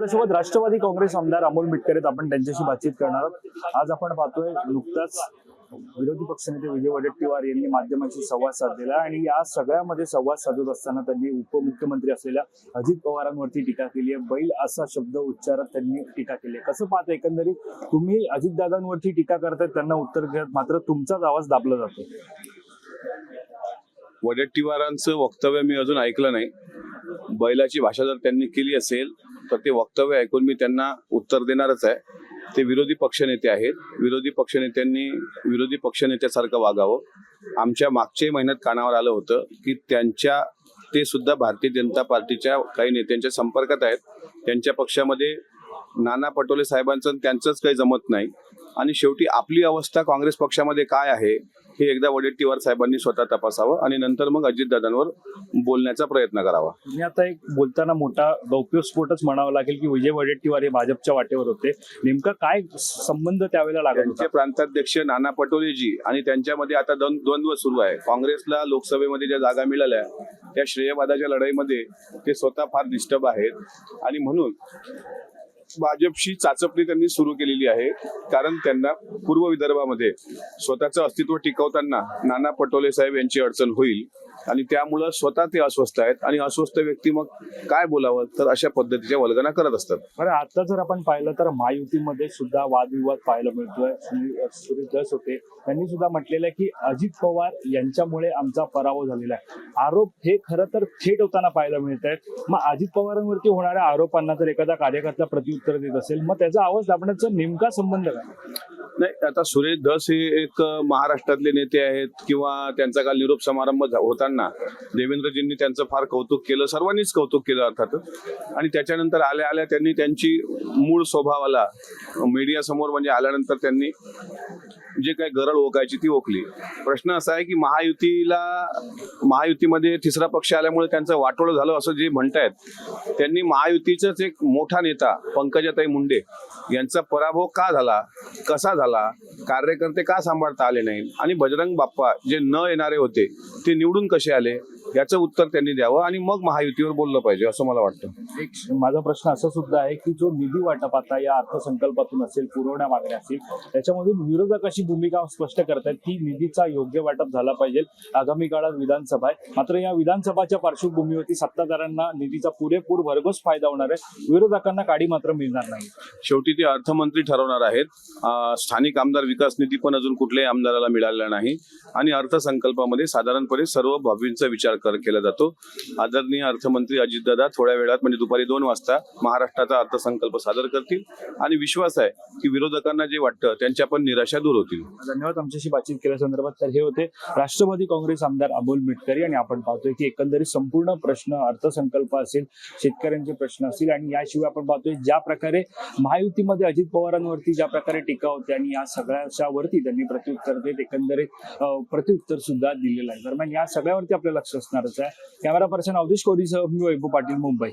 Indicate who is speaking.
Speaker 1: आपल्यासोबत राष्ट्रवादी काँग्रेस आमदार अमोल मिटकर आहेत. आपण त्यांच्याशी बातचीत करणार आहोत. आज आपण पाहतोय नुकताच विरोधी पक्षनेते विजय वडेट्टीवार यांनी माध्यमांशी संवाद साधलेला आणि या सगळ्यामध्ये संवाद साधत असताना त्यांनी उपमुख्यमंत्री असलेल्या अजित पवारांवरती टीका केली आहे. बैल असा शब्द उच्चारत त्यांनी टीका केली आहे. कसं पाहता एकंदरीत? तुम्ही अजितदादांवरती टीका करताय त्यांना उत्तर घेत मात्र तुमचाच आवाज दाबला जातो
Speaker 2: वडेट्टीवारांचं वक्तव्य मी अजून ऐकलं नाही. बैलाची भाषा जर त्यांनी केली असेल तर ते वक्तव्य ऐकून मी त्यांना उत्तर देणारच आहे. ते विरोधी पक्षनेते आहेत. विरोधी पक्षनेत्यांनी विरोधी पक्षनेत्यासारखं वागावं. आमच्या मागच्याही महिन्यात कानावर आलं होतं की त्यांच्या ते सुद्धा भारतीय जनता पार्टीच्या काही नेत्यांच्या संपर्कात आहेत. त्यांच्या पक्षामध्ये नाना पटोले साहेबांचं आणि त्यांचंच काही जमत नाही. आणि शेवटी आपली अवस्था काँग्रेस पक्षामध्ये काय आहे हे एकदा वडेट्टीवार साहेबांनी स्वतः तपासावं आणि नंतर मग अजितदादांवर बोलण्याचा प्रयत्न करावा.
Speaker 1: तुम्ही आता एक बोलताना मोठा गौप्यस्फोटच म्हणावा लागेल की विजय वडेट्टीवार हे भाजपच्या वाटेवर होते. नेमका काय संबंध त्यावेळेला लागत
Speaker 2: प्रांताध्यक्ष नाना पटोलेजी आणि त्यांच्यामध्ये आता दोन द्वंद्व सुरू आहे. काँग्रेसला लोकसभेमध्ये ज्या जागा मिळाल्या त्या श्रेयवादाच्या लढाईमध्ये ते स्वतः फार डिस्टर्ब आहेत. आणि म्हणून भाजपशी चाचपणी त्यांनी सुरू केलेली आहे. कारण त्यांना पूर्व विदर्भामध्ये स्वतःचं अस्तित्व टिकवताना नाना पटोले साहेब यांची अडचण होईल. आणि त्यामुळं स्वतः ते अस्वस्थ आहेत आणि अस्वस्थ व्यक्ती मग काय बोलावं? तर अशा पद्धतीच्या वल्गना करत असतात.
Speaker 1: बरं आता जर आपण पाहिलं तर महायुतीमध्ये सुद्धा वादविवाद पाहायला मिळतोय. सुरेश दस होते. त्यांनी सुद्धा म्हटलेलं आहे की अजित पवार यांच्यामुळे आमचा पराभव झालेला आहे. आरोप हे खरं तर थेट होताना पाहायला मिळत आहेत मग अजित पवारांवरती होणाऱ्या आरोपांना जर एखादा कार्यकर्ता प्रत्युत्तर देत असेल मग त्याचा आवाज दाबण्याचा नेमका संबंध काय?
Speaker 2: नाही आता सुरेश धस हे एक महाराष्ट्रातले नेते आहेत किंवा त्यांचा काल निरोप समारंभ झा- होताना देवेंद्रजींनी त्यांचं फार कौतुक केलं सर्वांनीच कौतुक केलं अर्थात आणि त्याच्यानंतर आल्या आल्या त्यांनी त्यांची मूळ स्वभावाला मीडिया समोर म्हणजे आल्यानंतर त्यांनी जे काही गरळ ओकायची ती ओकली. प्रश्न असा आहे की महायुतीला महायुतीमध्ये तिसरा पक्ष आल्यामुळे त्यांचं वाटोळं झालं असं जे म्हणतायत त्यांनी महायुतीचाच एक मोठा नेता पंकजाताई मुंडे यांचा पराभव का झाला कसा झाला? कार्यकर्ते का सांभाळता आले नाही आणि बजरंग बाप्पा जे न येणारे होते ते निवडून कसे आले? याचं उत्तर त्यांनी द्यावं आणि मग महायुतीवर बोललं पाहिजे असं मला वाटतं.
Speaker 1: एक माझा प्रश्न असा सुद्धा आहे की जो निधी वाटप आता या अर्थसंकल्पातून असेल पुरवण्या मागण्या असतील त्याच्यामधून विरोधक अशी भूमिका स्पष्ट करतात की निधीचा योग्य वाटप झाला पाहिजे. आगामी काळात विधानसभा आहे. मात्र या विधानसभाच्या पार्श्वभूमीवरती सत्ताधाऱ्यांना निधीचा पुरेपूर भरघोस फायदा होणार आहे. विरोधकांना काडी मात्र मिळणार नाही.
Speaker 2: शेवटी ते अर्थमंत्री ठरवणार आहेत. स्थानिक आमदार विकास निधी पण अजून कुठल्याही आमदाराला मिळालेला नाही. आणि अर्थसंकल्पामध्ये साधारणपणे सर्व बाबींचा विचार कर केला जातो. आदरणीय अर्थमंत्री अजितदादा थोड्या वेळात म्हणजे दुपारी दोन वाजता महाराष्ट्राचा अर्थसंकल्प सादर करतील. आणि विश्वास आहे की विरोधकांना जे वाटतं त्यांच्या पण निराशा दूर होतील.
Speaker 1: धन्यवाद. आमच्याशी बातचीत केल्या संदर्भात तर हे होते. राष्ट्रवादी काँग्रेस आमदार अमोल मिटकरी आणि आपण पाहतोय की एकंदरीत संपूर्ण प्रश्न अर्थसंकल्प असेल शेतकऱ्यांचे प्रश्न असतील आणि याशिवाय आपण पाहतोय ज्या प्रकारे महायुतीमध्ये अजित पवारांवरती ज्या प्रकारे टीका होते आणि या सगळ्याच्या वरती त्यांनी प्रत्युत्तर देत एकंदरीत प्रत्युत्तर सुद्धा दिलेलं आहे. दरम्यान या सगळ्यावरती आपलं लक्ष असणारच आहे. कॅमेरा पर्सन अवधीश कोडीसह मी वैभव पाटील मुंबई.